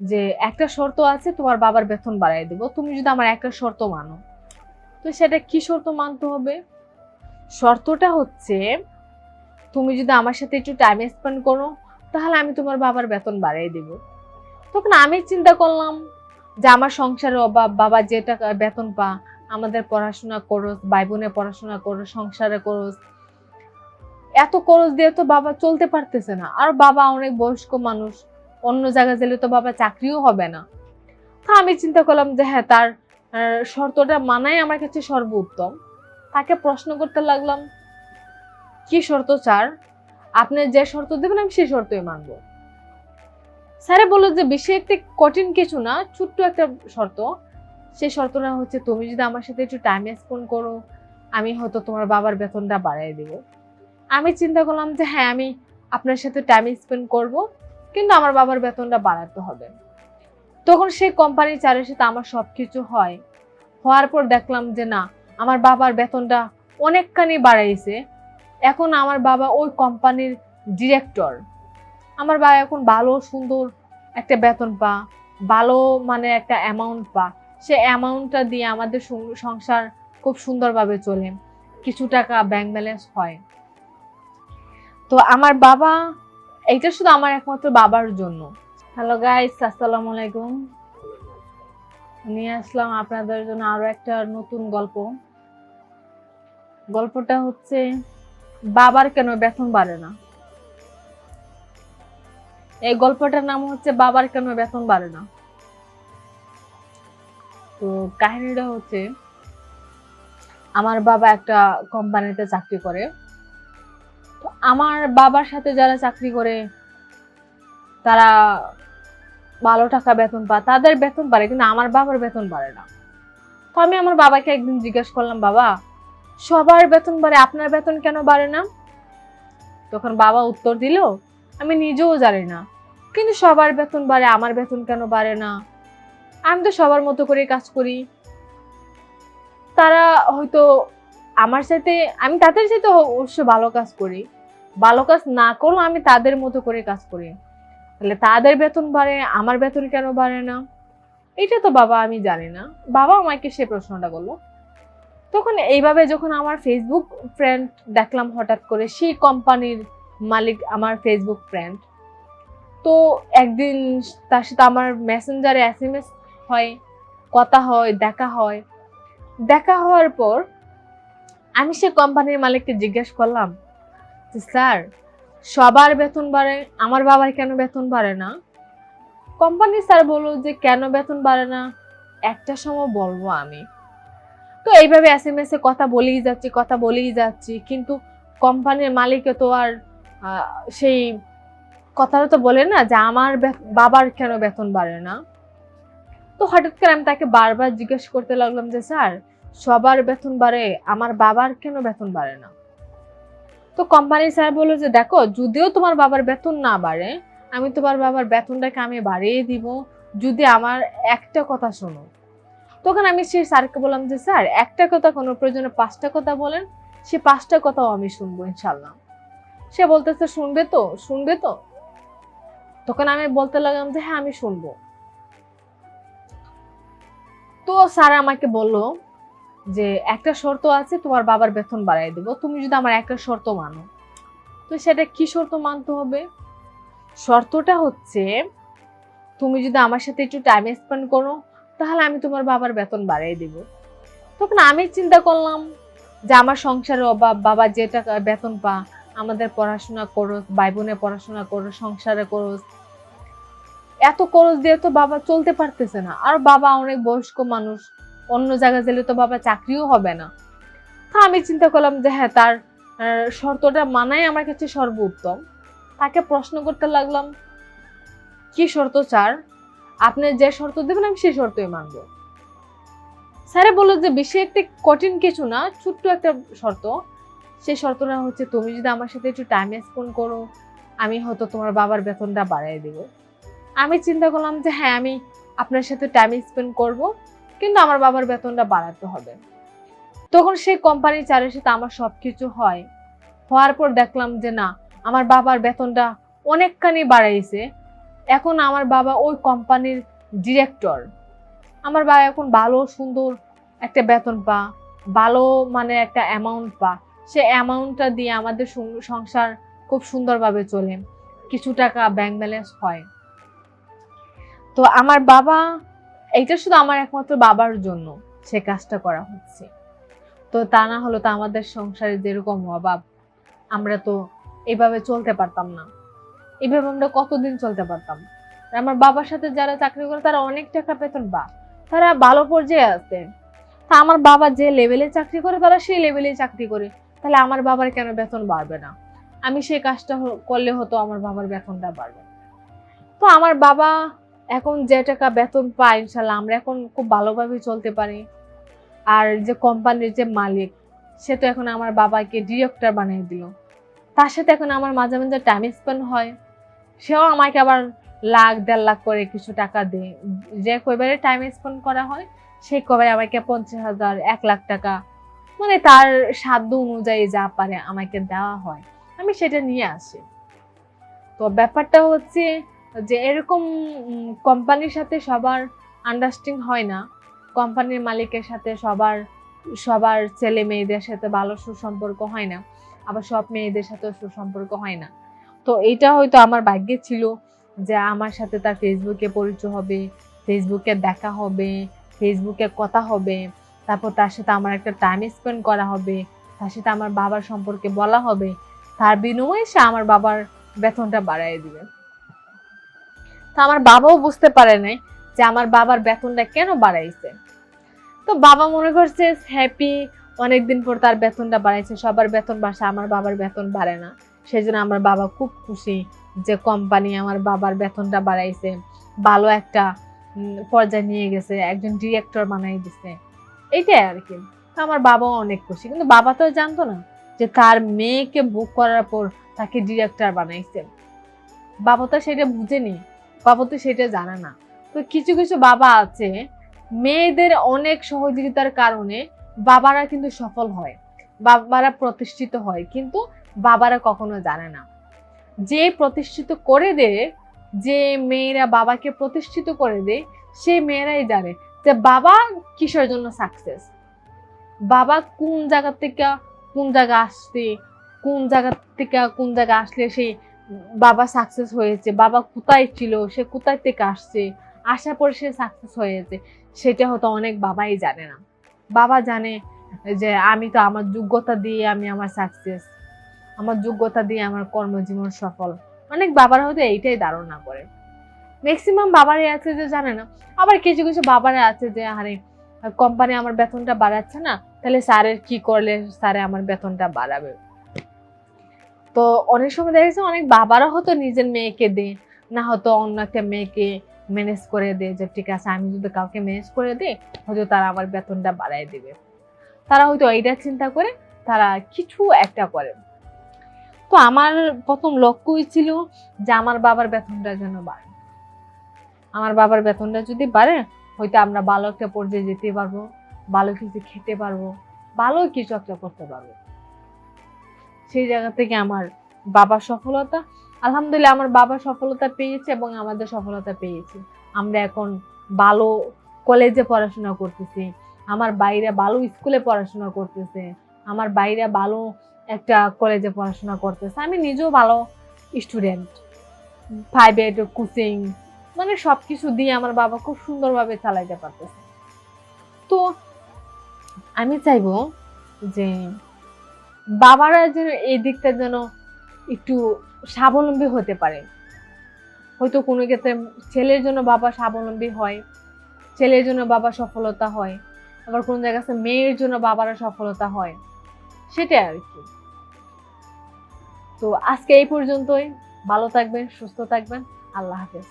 যে একটা শর্ত আছে, তোমার বাবার বেতন বাড়াই দেবো। তুমি যদি আমার একটা শর্ত মানো, তো সেটা কি শর্ত মানতে হবে? শর্তটা হচ্ছে, তুমি যদি আমার সাথে একটু টাইম স্পেন্ড করো, তাহলে আমি তোমার বাবার বেতন বাড়িয়ে দেব। তখন আমি চিন্তা করলাম যে আমার সংসারের অভাব, বাবা যে টাকা বেতন পা, আমাদের পড়াশোনা করোস ভাই বোনের পড়াশোনা করো সংসারে করোস এত খরচ দিয়ে তো বাবা চলতে পারতেছে না। আর বাবা অনেক বয়স্ক মানুষ অন্য জায়গায় গেলে তো বাবা চাকরিও হবে না। তা আমি চিন্তা করলাম যে হ্যাঁ তার শর্তটা মানাই আমার কাছে সর্বোত্তম। তাকে প্রশ্ন করতে লাগলাম, কি শর্ত স্যার? আপনি যে শর্ত দেবেন, আমি সেই শর্তই মানব। স্যারে বলল যে একটি কঠিন কিছু না, ছোট্ট একটা শর্ত। সেই শর্তটা হচ্ছে, তুমি যদি আমার সাথে একটু টাইম স্পেন্ড করো, আমি হয়তো তোমার বাবার বেতনটা বাড়াই দেব। আমি চিন্তা করলাম যে হ্যাঁ আমি আপনার সাথে টাইম স্পেন্ড করব কিন্তু আমার বাবার বেতনটা বাড়াতে হবে। তখন সেই কোম্পানির চারের সাথে আমার সব কিছু হয়। হওয়ার পর দেখলাম যে না, আমার বাবার বেতনটা অনেকখানি বাড়াইছে। এখন আমার বাবা ওই কোম্পানির ডিরেক্টর আমার বাবা এখন ভালো, সুন্দর একটা বেতন পা, ভালো মানে একটা অ্যামাউন্ট পা। সে অ্যামাউন্টটা দিয়ে আমাদের সংসার খুব সুন্দরভাবে চলে। কিছু টাকা ব্যাংক ব্যালেন্স হয়। তো আমার বাবা এইটা শুধু আমার একমাত্র বাবার জন্য। হ্যালো গাইস আসসালামু আলাইকুম। নিয়ে আসলাম আপনাদের জন্য আরও একটা নতুন গল্প। গল্পটা হচ্ছে, বাবার কেন বেতন বাড়ে না? এই গল্পটার নাম হচ্ছে, বাবার কেন বেতন বাড়ে না? তো কাহিনীটা হচ্ছে, আমার বাবা একটা কোম্পানিতে চাকরি করে। আমার বাবার সাথে যারা চাকরি করে, তারা ভালো টাকা বেতন পায়। তাদের বেতন বাড়ে কিন্তু আমার বাবার বেতন বাড়ে না। তো আমি আমার বাবাকে একদিন জিজ্ঞেস করলাম, বাবা, সবার বেতন বাড়ে, আপনার বেতন কেন বাড়ে না? তখন বাবা উত্তর দিল, আমি নিজেও জানি না। কিন্তু সবার বেতন বাড়ে, আমার বেতন কেন বাড়ে না? আমি তো সবার মতো করে কাজ করি। তারা হয়তো আমার সাথে আমি তাদের সাথে অবশ্য ভালো কাজ করি। ভালো কাজ না করলেও আমি তাদের মতো করে কাজ করি। তাহলে তাদের বেতন বাড়ে, আমার বেতন কেন বাড়ে না? এটা তো বাবা আমি জানি না। বাবা আমাকে সে প্রশ্নটা করল। তখন এইভাবে যখন আমার ফেসবুক ফ্রেন্ড দেখলাম হঠাৎ করে, সেই কোম্পানির মালিক আমার ফেসবুক ফ্রেন্ড তো একদিন তার সাথে আমার মেসেঞ্জারে এস এম এস হয়, কথা হয়, দেখা হয়। দেখা হওয়ার পর আমি সে কোম্পানির মালিককে জিজ্ঞেস করলাম স্যার, সবার বেতন বাড়ে, আমার বাবার কেন বেতন বাড়ে না? কোম্পানি স্যার বলল যে কেন বেতন বাড়ে না? একটা সময় বলব আমি। তো এইভাবে এস এম এস এ কথা বলেই যাচ্ছি, কথা বলেই যাচ্ছি, কিন্তু কোম্পানির মালিকে তো আর সেই কথাটা তো বলে না যে আমার বাবার কেন বেতন বাড়ে না? তো হঠাৎ করে আমি তাকে বারবার জিজ্ঞেস করতে লাগলাম যে স্যার, সবার বেতন বাড়ে, আমার বাবার কেন বেতন বাড়ে না? তো কোম্পানির স্যার বলল যে, দেখো, যদিও তোমার বাবার বেতন না বাড়ে, আমি তোমার বাবার বেতনটাকে আমি বাড়িয়ে দিব। যদি আমার একটা কথা শোনো। তখন আমি সেই স্যারকে বললাম যে, স্যার, একটা কথা কোনো প্রয়োজনে পাঁচটা কথা বলেন, সে পাঁচটা কথাও আমি শুনব ইনশাল্লাহ সে বলতেছে, শুনবে তো শুনবে তো? তখন আমি বলতে লাগলাম যে হ্যাঁ আমি শুনব। তো স্যার আমাকে বলল যে একটা শর্ত আছে, তোমার বাবার বেতন বাড়াই দেবো। তুমি যদি আমার একটা শর্ত মানো, তো সেটা কি শর্ত মানতে হবে? শর্তটা হচ্ছে, তুমি যদি আমার সাথে একটু টাইম স্পেন্ড করো, তাহলে আমি তোমার বাবার বেতন বাড়াই দেব। তখন আমি চিন্তা করলাম যে আমার সংসারের অভাব, বাবা যে টাকা বেতন পা, আমাদের পড়াশোনা করো, ভাই বোনের পড়াশোনা করো, সংসারে করো। এত খরচ দিয়ে তো বাবা চলতে পারতেছে না। আর বাবা অনেক বয়স্ক মানুষ অন্য জায়গায় গেলে তো বাবা চাকরিও হবে না। তা আমি চিন্তা করলাম যে হ্যাঁ তার শর্তটা মানাই আমার কাছে সর্বোত্তম। তাকে প্রশ্ন করতে লাগলাম, কি শর্ত স্যার? আপনি যে শর্ত দেবেন আমি সেই শর্তই মানবো। স্যারে বলল যে বেশি একটি কঠিন কিছু না, ছোট্ট একটা শর্ত। সেই শর্তটা হচ্ছে তুমি যদি আমার সাথে একটু টাইম স্পেন্ড করো, আমি হয়তো তোমার বাবার বেতনটা বাড়াই দেব। আমি চিন্তা করলাম যে হ্যাঁ আমি আপনার সাথে টাইম স্পেন্ড করব। কিন্তু আমার বাবার বেতনটা বাড়াতে হবে। তখন সেই কোম্পানির চারের সাথে আমার সব কিছু হয়। হওয়ার পর দেখলাম যে না, আমার বাবার বেতনটা অনেকখানি বাড়াইছে। এখন আমার বাবা ওই কোম্পানির ডিরেক্টর আমার বাবা এখন ভালো, সুন্দর একটা বেতন পা, ভালো মানে একটা অ্যামাউন্ট পা। সে অ্যামাউন্টটা দিয়ে আমাদের সংসার খুব সুন্দরভাবে চলে। কিছু টাকা ব্যাংক ব্যালেন্স হয়। তো আমার বাবা এইটা শুধু আমার একমাত্র বাবার জন্য সে কাজটা করা হচ্ছে। তো তা না হলো তো আমাদের সংসারে যেরকম অভাব, আমরা তো এইভাবে চলতে পারতাম না। এভাবে আমরা কতদিন চলতে পারতাম? আমার বাবার সাথে যারা চাকরি করে, তারা অনেক টাকা বেতন বা তারা ভালো পর্যায়ে আছে। তা আমার বাবা যে লেভেলে চাকরি করে, তারা সেই লেভেলে চাকরি করে। তাহলে আমার বাবার কেন বেতন বাড়বে না? আমি সেই কাজটা করলে হতো আমার বাবার বেতনটা বাড়বে। তো আমার বাবা এখন যে টাকা বেতন পায়, ইনশাল্লাহ, আমরা এখন খুব ভালোভাবে চলতে পারি। আর যে কোম্পানির যে মালিক, সে তো এখন আমার বাবাকে ডিরেক্টর বানিয়ে দিল। তার সাথে এখন আমার মাঝে মাঝে টাইম স্পেন্ড হয়। সেও আমাকে আবার লাখ, দেড় লাখ করে কিছু টাকা দেয়। যে কয়বারে টাইম স্পেন্ড করা হয়, সেই কবারে আমাকে পঞ্চাশ হাজার, এক লাখ টাকা মানে তার সাধ্য অনুযায়ী যা পারে আমাকে দেওয়া হয়। আমি সেটা নিয়ে আসি। তো ব্যাপারটা হচ্ছে যে এরকম কোম্পানির সাথে সবার আন্ডারস্ট্যান্ডিং হয় না। কোম্পানির মালিকের সাথে সবার সবার ছেলে মেয়েদের সাথে ভালো সুসম্পর্ক হয় না। আবার সব মেয়েদের সাথে সুসম্পর্ক হয় না। তো এটা হয়তো আমার ভাগ্যে ছিল যে আমার সাথে তার ফেসবুকে পরিচয় হবে ফেসবুকে দেখা হবে ফেসবুকে কথা হবে, তারপর তার সাথে আমার একটা টাইম স্পেন্ড করা হবে, তার সাথে আমার বাবার সম্পর্কে বলা হবে, তার বিনিময়ে সে আমার বাবার বেতনটা বাড়াই দিবে। তো আমার বাবাও বুঝতে পারে নাই যে আমার বাবার বেতনটা কেন বাড়াইছে। তো বাবা মনে করছে, হ্যাপি, অনেকদিন পর তার বেতনটা বাড়াইছে, সবার বেতন বাড়ছে, আমার বাবার বেতন বাড়ে না। সেই জন্য আমার বাবা খুব খুশি যে কোম্পানি আমার বাবার বেতনটা বাড়াইছে, ভালো একটা পর্যায়ে নিয়ে গেছে, একজন ডিরেক্টর বানাই দিছে। এইটাই আর কি। তো আমার বাবাও অনেক খুশি। কিন্তু বাবা তো জানতো না যে তার মেয়েকে বুক করার পর তাকে ডিরেক্টর বানাইছে। বাবা তো সেটা বুঝেনি। বাবা তো সেটা জানে না। তো কিছু কিছু বাবা আছে, মেয়েদের অনেক সহযোগিতার কারণে বাবারা কিন্তু সফল হয়, বাবারা প্রতিষ্ঠিত হয়, কিন্তু বাবারা কখনো জানে না। যে প্রতিষ্ঠিত করে দেয় যে মেয়েরা বাবাকে প্রতিষ্ঠিত করে দেয় সেই মেয়েরাই জানে যে বাবা কিসের জন্য সাকসেস বাবা কোন জায়গা থেকে কোন জায়গা আসছে কোন জায়গা থেকে কোন জায়গা আসলে সেই বাবা সাকসেস হয়েছে, বাবা কোথায় ছিল, সে কোথায় থেকে আসছে, আসার পরে সে সাকসেস হয়েছে, সেটা হয়তো অনেক বাবাই জানে না। বাবা জানে যে আমি তো আমার যোগ্যতা দিয়ে আমি আমার সাকসেস আমার যোগ্যতা দিয়ে আমার কর্মজীবন সফল। অনেক বাবারা হয়তো এইটাই ধারণা করে। ম্যাক্সিমাম বাবারাই আছে যে জানে না। আবার কিছু কিছু বাবারা আছে যে, আরে কোম্পানি আমার বেতনটা বাড়াচ্ছে না, তাহলে স্যারের কি করলে স্যারে আমার বেতনটা বাড়াবে? তো অনেক সময় দেখা গেছে অনেক বাবারা হয়তো নিজের মেয়েকে দেয়, না হয়তো অন্য একটা মেয়েকে ম্যানেজ করে দেয় যে, ঠিক আছে, আমি যদি কাউকে ম্যানেজ করে দিই, হয়তো তারা আমার বেতনটা বাড়াই দিবে। তারা হয়তো এইটা চিন্তা করে, তারা কিছু একটা করে। তো আমার প্রথম লক্ষ্যই ছিল যে, আমার বাবার বেতনটা যেন বাড়ে। আমার বাবার বেতনটা যদি বাড়ে, হয়তো আমরা ভালো একটা পর্যায়ে যেতে পারব, ভালো কিছু খেতে পারব, ভালো কিছু একটা করতে পারব। সেই জায়গা থেকে আমার বাবার সফলতা। আলহামদুলিল্লাহ, আমার বাবা সফলতা পেয়েছে এবং আমাদের সফলতা পেয়েছে। আমরা এখন ভালো কলেজে পড়াশোনা করতেছি। আমার বাইরে ভালো স্কুলে পড়াশোনা করতেছে। আমার বাইরে ভালো একটা কলেজে পড়াশোনা করতেছে। আমি নিজেও ভালো স্টুডেন্ট প্রাইভেট কোচিং মানে সব কিছু দিয়ে আমার বাবা খুব সুন্দরভাবে চালাইতে পারতেছে। তো আমি চাইব যে বাবারা যেন এই দিকটা যেন একটু স্বাবলম্বী হতে পারে। হয়তো কোনো ক্ষেত্রে ছেলের জন্য বাবা স্বাবলম্বী হয়, ছেলের জন্য বাবা সফলতা হয়, আবার কোন জায়গায় আছে মেয়ের জন্য বাবারা সফলতা হয়, সেটাই আর কি। তো আজকে এই পর্যন্তই। ভালো থাকবেন, সুস্থ থাকবেন। আল্লাহ হাফেজ।